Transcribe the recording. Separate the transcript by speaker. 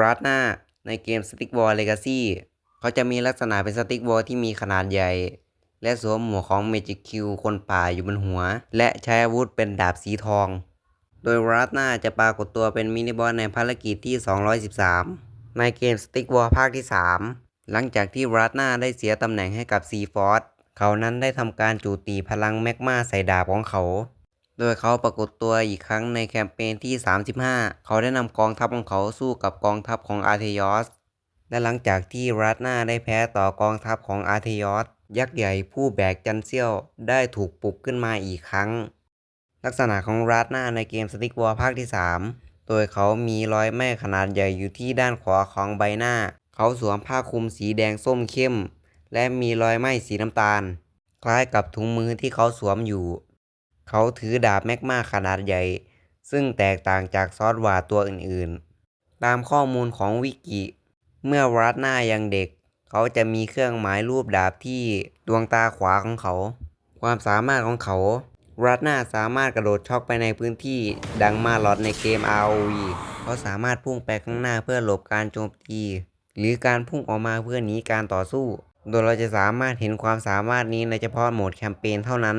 Speaker 1: ราดหน้าในเกม Stick War Legacy เขาจะมีลักษณะเป็นสติ๊กวอลที่มีขนาดใหญ่ และสวมหมวกของ Magic Q คนป่าอยู่บนหัว และใช้อาวุธเป็นดาบสีทอง โดยราดหน้าจะปรากฏตัวเป็นมินิบอสในภารกิจที่ 213 ในเกม Stick War ภาคที่ 3 หลังจากที่ราดหน้าได้เสียตำแหน่งให้กับซีฟอร์เขานั้นได้ทำการจูตีพลังแมกมาใส่ดาบของเขา โดยเขาปรากฏตัวอีกครั้งในแคมเปญที่ 35 เขาได้นำกองทัพของเขาสู้กับกองทัพของอาร์เทยอส และหลังจากที่รัตนาได้แพ้ต่อกองทัพของอาร์เทยอส ยักษ์ใหญ่ผู้แบกจันเซียวได้ถูกปลุกขึ้นมาอีกครั้ง ลักษณะของรัตนาในเกมสติกวอร์ภาคที่ 3 โดยเขามีรอยแม่ขนาดใหญ่อยู่ที่ด้านขวาของใบหน้า เขาสวมผ้าคลุมสีแดงส้มเข้ม และมีรอยไหม้สีน้ำตาล คล้ายกับถุงมือที่เขาสวมอยู่ เขาถือดาบแมกมาขนาดใหญ่ ซึ่งแตกต่างจากซอสวาตัวอื่นๆ ตามข้อมูลของวิกิ เมื่อวรัดหน้ายังเด็ก เขาจะมีเครื่องหมายรูปดาบที่ดวงตาขวาของเขา ความสามารถของเขารัดหน้าสามารถกระโดดช็อกไปในพื้นที่ดังมาลอดในเกม ROV เขาสามารถพุ่งไปข้างหน้าเพื่อหลบการโจมตี หรือการพุ่งออกมาเพื่อหนีการต่อสู้ โดยเราจะสามารถเห็นความสามารถนี้ในเฉพาะโหมดแคมเปญเท่านั้น